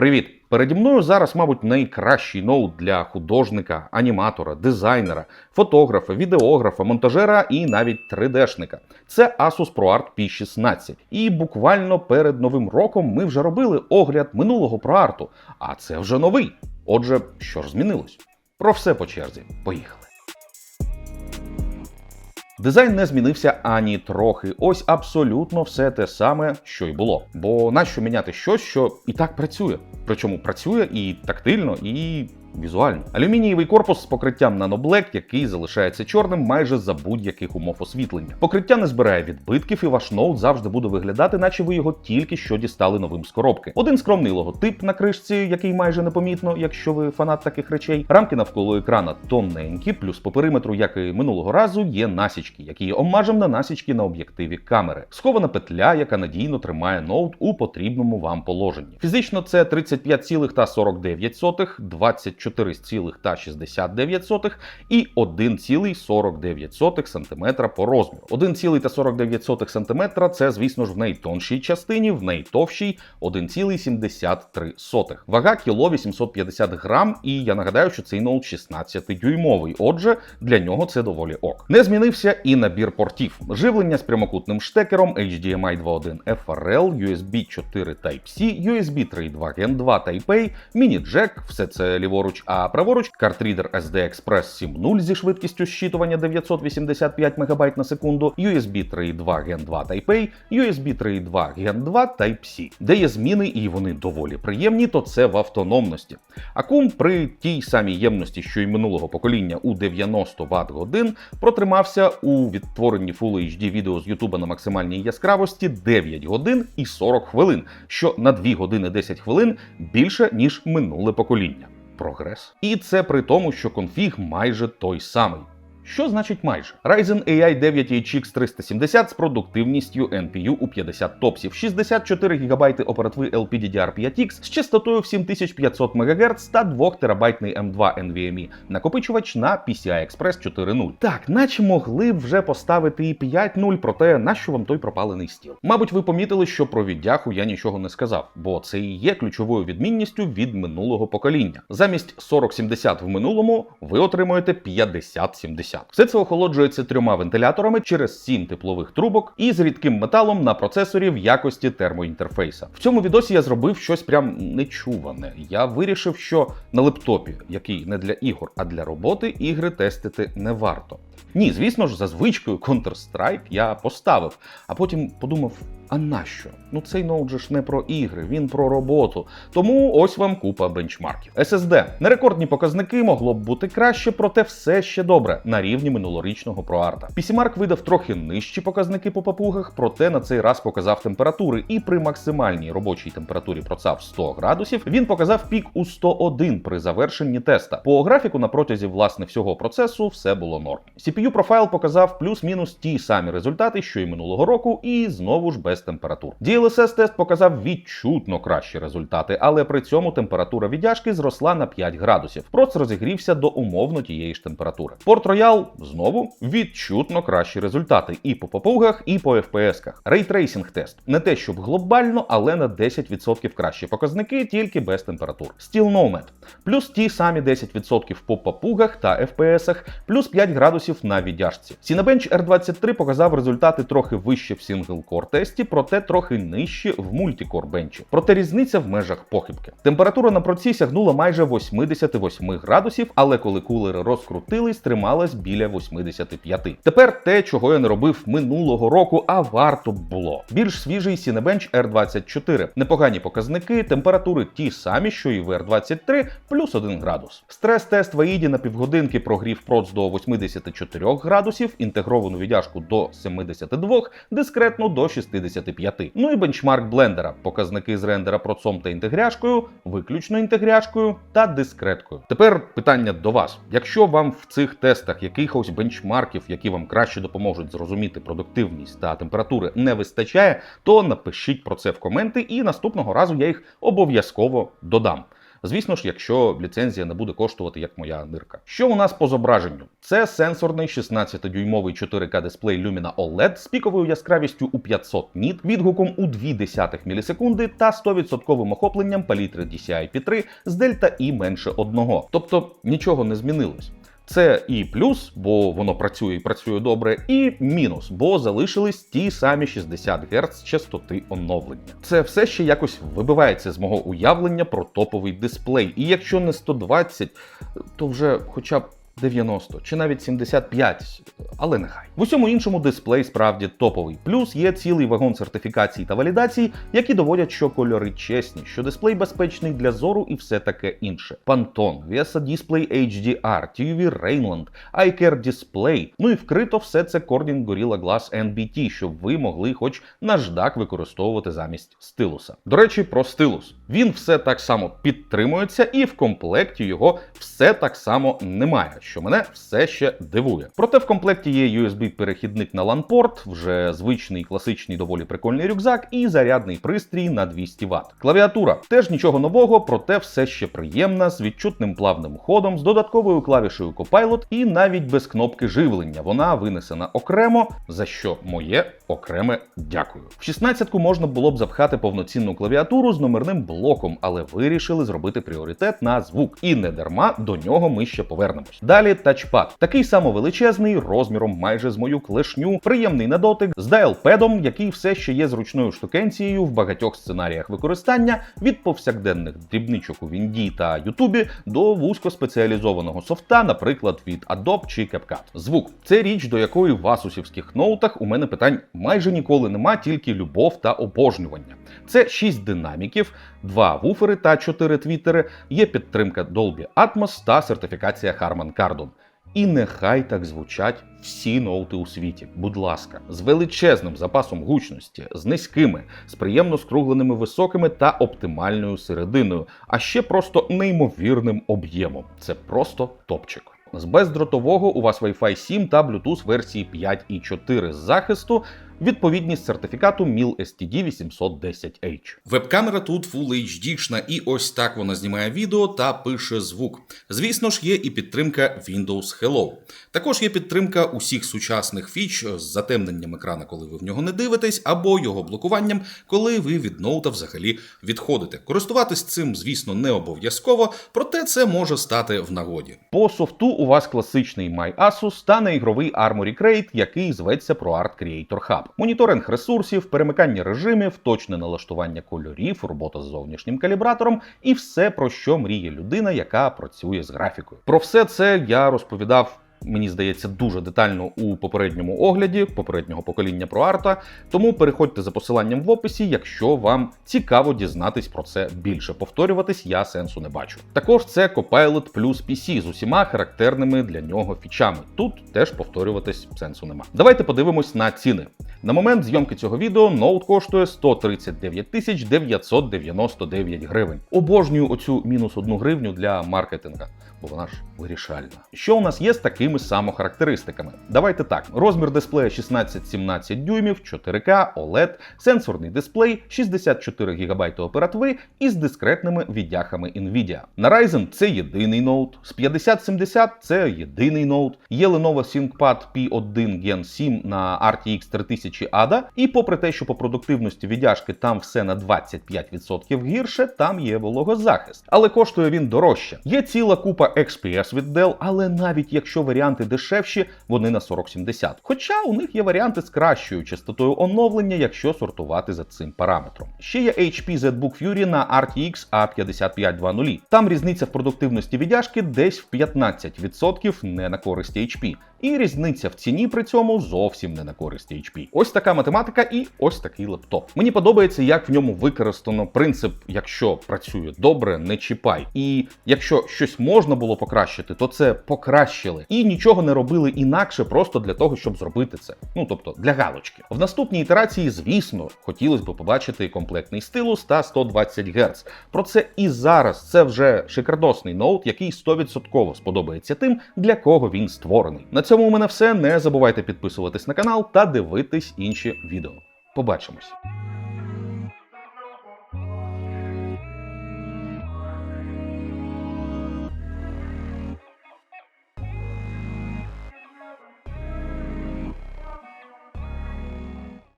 Привіт! Переді мною зараз, мабуть, найкращий ноут для художника, аніматора, дизайнера, фотографа, відеографа, монтажера і навіть 3D-шника. Це Asus ProArt P16. І буквально перед новим роком ми вже робили огляд минулого ProArt, а це вже новий. Отже, що ж змінилось? Про все по черзі. Поїхали. Дизайн не змінився ані трохи. Ось абсолютно все те саме, що й було. Бо нащо міняти щось, що і так працює? Причому працює і тактильно, і візуально. Алюмінієвий корпус з покриттям NanoBlack, який залишається чорним майже за будь-яких умов освітлення. Покриття не збирає відбитків, і ваш ноут завжди буде виглядати, наче ви його тільки що дістали новим з коробки. Один скромний логотип на кришці, який майже непомітно, якщо ви фанат таких речей. Рамки навколо екрана тонненькі, плюс по периметру, як і минулого разу, є насічки, які є омажем на насічки на об'єктиві камери. Схована петля, яка надійно тримає ноут у потрібному вам положенні. Фізично це 35,49, 24,69 і 1,49 см по розміру. 1,49 см це, звісно ж, в найтоншій частині, в найтовщій 1,73. Вага кіло 850 грам, і я нагадаю, що цей ноут 16-дюймовий. Отже, для нього це доволі ок. Не змінився і набір портів. Живлення з прямокутним штекером HDMI 2.1 FRL, USB 4 Type-C, USB 3.2 Gen 2 Type-A, міні-джек, все це ліворуч, а праворуч картрідер SD Express 7.0 зі швидкістю щитування 985 МБ на секунду, USB 3.2 Gen 2 Type-A, USB 3.2 Gen 2 Type-C. Де є зміни, і вони доволі приємні, то це в автономності. Акум при тій самій ємності, що й минулого покоління у 90 Вт годин, протримався у відтворенні Full HD відео з YouTube на максимальній яскравості 9 годин і 40 хвилин, що на 2 години 10 хвилин більше ніж минуле покоління. Прогрес. І це при тому, що конфіг майже той самий. Що значить майже? Ryzen AI 9 HX 370 з продуктивністю NPU у 50 топсів, 64 ГБ оперативи LPDDR5X з частотою в 7500 МГц та 2 ТБ M2 NVMe накопичувач на PCI Express 4.0. Так, наче могли б вже поставити і 5.0, проте нащо вам той пропалений стіл? Мабуть, ви помітили, що про віддяху я нічого не сказав, бо це і є ключовою відмінністю від минулого покоління. Замість 4070 в минулому ви отримуєте 5070. Все це охолоджується трьома вентиляторами через 7 теплових трубок і з рідким металом на процесорі в якості термоінтерфейса. В цьому відосі я зробив щось прям нечуване. Я вирішив, що на лептопі, який не для ігор, а для роботи, ігри тестити не варто. Ні, звісно ж, за звичкою Counter-Strike я поставив, а потім подумав: а нащо? Ну цей ноут же ж не про ігри, він про роботу. Тому ось вам купа бенчмарків. SSD. Нерекордні показники могло б бути краще, проте все ще добре на рівні минулорічного ProArt. PCMark видав трохи нижчі показники по папугах, проте на цей раз показав температури. І при максимальній робочій температурі процав 100 градусів він показав пік у 101 при завершенні теста. По графіку на протязі власне всього процесу все було норм. CPU профайл показав плюс-мінус ті самі результати, що й минулого року, і знову ж без температур. DLSS тест показав відчутно кращі результати, але при цьому температура віддяжки зросла на 5 градусів. Проц розігрівся до умовно тієї ж температури. Порт Royal знову відчутно кращі результати і по попугах, і по FPS-ках. Рейтрейсінг тест не те, щоб глобально, але на 10% кращі показники, тільки без температур. Steel Nomad. плюс ті самі 10% по попугах та FPS-ах, плюс 5 градусів на віддяжці. Cinebench R23 показав результати трохи вище в сингл-кор тесті, проте трохи нижче в мультикор бенчі. Проте різниця в межах похибки. Температура на проці сягнула майже 88 градусів, але коли кулери розкрутились, трималась біля 85. Тепер те, чого я не робив минулого року, а варто б було. Більш свіжий Cinebench R24. Непогані показники, температури ті самі, що і в R23, плюс 1 градус. Стрес-тест в AIDі на півгодинки прогрів проц до 84 градусів, інтегровану віддяжку до 72, дискретну до 65. Ну і бенчмарк блендера, показники з рендера процом та інтегряшкою, виключно інтегряшкою та дискреткою. Тепер питання до вас: якщо вам в цих тестах якихось бенчмарків, які вам краще допоможуть зрозуміти продуктивність та температури, не вистачає, то напишіть про це в коменти, і наступного разу я їх обов'язково додам. Звісно ж, якщо ліцензія не буде коштувати як моя нирка. Що у нас по зображенню? Це сенсорний 16-дюймовий 4К дисплей Lumina OLED з піковою яскравістю у 500 ніт, відгуком у 0,2 мілісекунди та 100% охопленням палітри DCI-P3 з дельта І менше одного. Тобто нічого не змінилось. Це і плюс, бо воно працює і працює добре, і мінус, бо залишились ті самі 60 Гц частоти оновлення. Це все ще якось вибивається з мого уявлення про топовий дисплей. І якщо не 120, то вже хоча б 90 чи навіть 75, але нехай. В усьому іншому дисплей справді топовий. Плюс є цілий вагон сертифікацій та валідацій, які доводять, що кольори чесні, що дисплей безпечний для зору і все таке інше. Pantone, VESA Display HDR, TUV Rainland, iCare Display. Ну і вкрито все це Corning Gorilla Glass NBT, щоб ви могли хоч наждак використовувати замість стилуса. До речі, про стилус. Він все так само підтримується, і в комплекті його все так само немає, що мене все ще дивує. Проте в комплекті є USB-перехідник на LAN-порт, вже звичний класичний доволі прикольний рюкзак і зарядний пристрій на 200 Вт. Клавіатура теж нічого нового, проте все ще приємна, з відчутним плавним ходом, з додатковою клавішею Copilot і навіть без кнопки живлення. Вона винесена окремо, за що моє окреме дякую. В 16-ку можна було б запхати повноцінну клавіатуру з номерним блоком, але вирішили зробити пріоритет на звук. І не дарма до нього ми ще повернемось. Далі тачпад. Такий самовеличезний, розміром майже з мою клешню, приємний на дотик, з дайлпедом, який все ще є зручною штукенцією в багатьох сценаріях використання від повсякденних дрібничок у Вінді та Ютубі до вузькоспеціалізованого софта, наприклад, від Adobe чи CapCut. Звук це річ, до якої в асусівських ноутах у мене питань майже ніколи нема, тільки любов та обожнювання. Це 6 динаміків, 2 вуфери та 4 твітери, є підтримка Dolby Atmos та сертифікація Harman Kardon. І нехай так звучать всі ноути у світі, будь ласка, з величезним запасом гучності, з низькими, з приємно скругленими високими та оптимальною серединою, а ще просто неймовірним об'ємом. Це просто топчик. З бездротового у вас Wi-Fi 7 та Bluetooth версії 5 і 4 з захисту, відповідність сертифікату MIL STD 810H. Веб-камера тут Full HD-шна, і ось так вона знімає відео та пише звук. Звісно ж, є і підтримка Windows Hello. Також є підтримка усіх сучасних фіч з затемненням екрана, коли ви в нього не дивитесь, або його блокуванням, коли ви від ноута взагалі відходите. Користуватись цим, звісно, не обов'язково, проте це може стати в нагоді. По софту у вас класичний MyAsus та неігровий Armory Crate, який зветься ProArt Creator Hub. Моніторинг ресурсів, перемикання режимів, точне налаштування кольорів, робота з зовнішнім калібратором і все, про що мріє людина, яка працює з графікою. Про все це я розповідав. Мені здається, дуже детально у попередньому огляді попереднього покоління про арта. Тому переходьте за посиланням в описі, якщо вам цікаво дізнатись про це більше. Повторюватись я сенсу не бачу. Також це Copilot Plus PC з усіма характерними для нього фічами. Тут теж повторюватись сенсу нема. Давайте подивимось на ціни. На момент зйомки цього відео ноут коштує 139 тисяч 999 гривень. Обожнюю оцю мінус одну гривню для маркетинга, бо вона ж вирішальна. Що у нас є з такими самохарактеристиками? Давайте так: розмір дисплея 16-17 дюймів, 4К, OLED, сенсорний дисплей, 64 ГБ оперативи із дискретними віддяхами Nvidia. На Ryzen це єдиний ноут, з 5070 це єдиний ноут. Є Lenovo ThinkPad P1 Gen 7 на RTX 3000 ADA, і попри те, що по продуктивності віддяжки там все на 25% гірше, там є вологозахист. Але коштує він дорожче. Є ціла купа XPS від Dell, але навіть якщо варіанти дешевші, вони на 4070. Хоча у них є варіанти з кращою частотою оновлення, якщо сортувати за цим параметром. Ще є HP ZBook Fury на RTX A5520. Там різниця в продуктивності віддяжки десь в 15% не на користь HP. І різниця в ціні при цьому зовсім не на користь HP. Ось така математика і ось такий лептоп. Мені подобається, як в ньому використано принцип, якщо працює добре, не чіпай. І якщо щось можна було покращити, то це покращили. І нічого не робили інакше, просто для того, щоб зробити це. Ну тобто для галочки. В наступній ітерації, звісно, хотілося б побачити комплектний стилус та 120 Гц. Про це і зараз це вже шикардосний ноут, який 100% сподобається тим, для кого він створений. На цьому у мене все. Не забувайте підписуватись на канал та дивитись інші відео. Побачимось!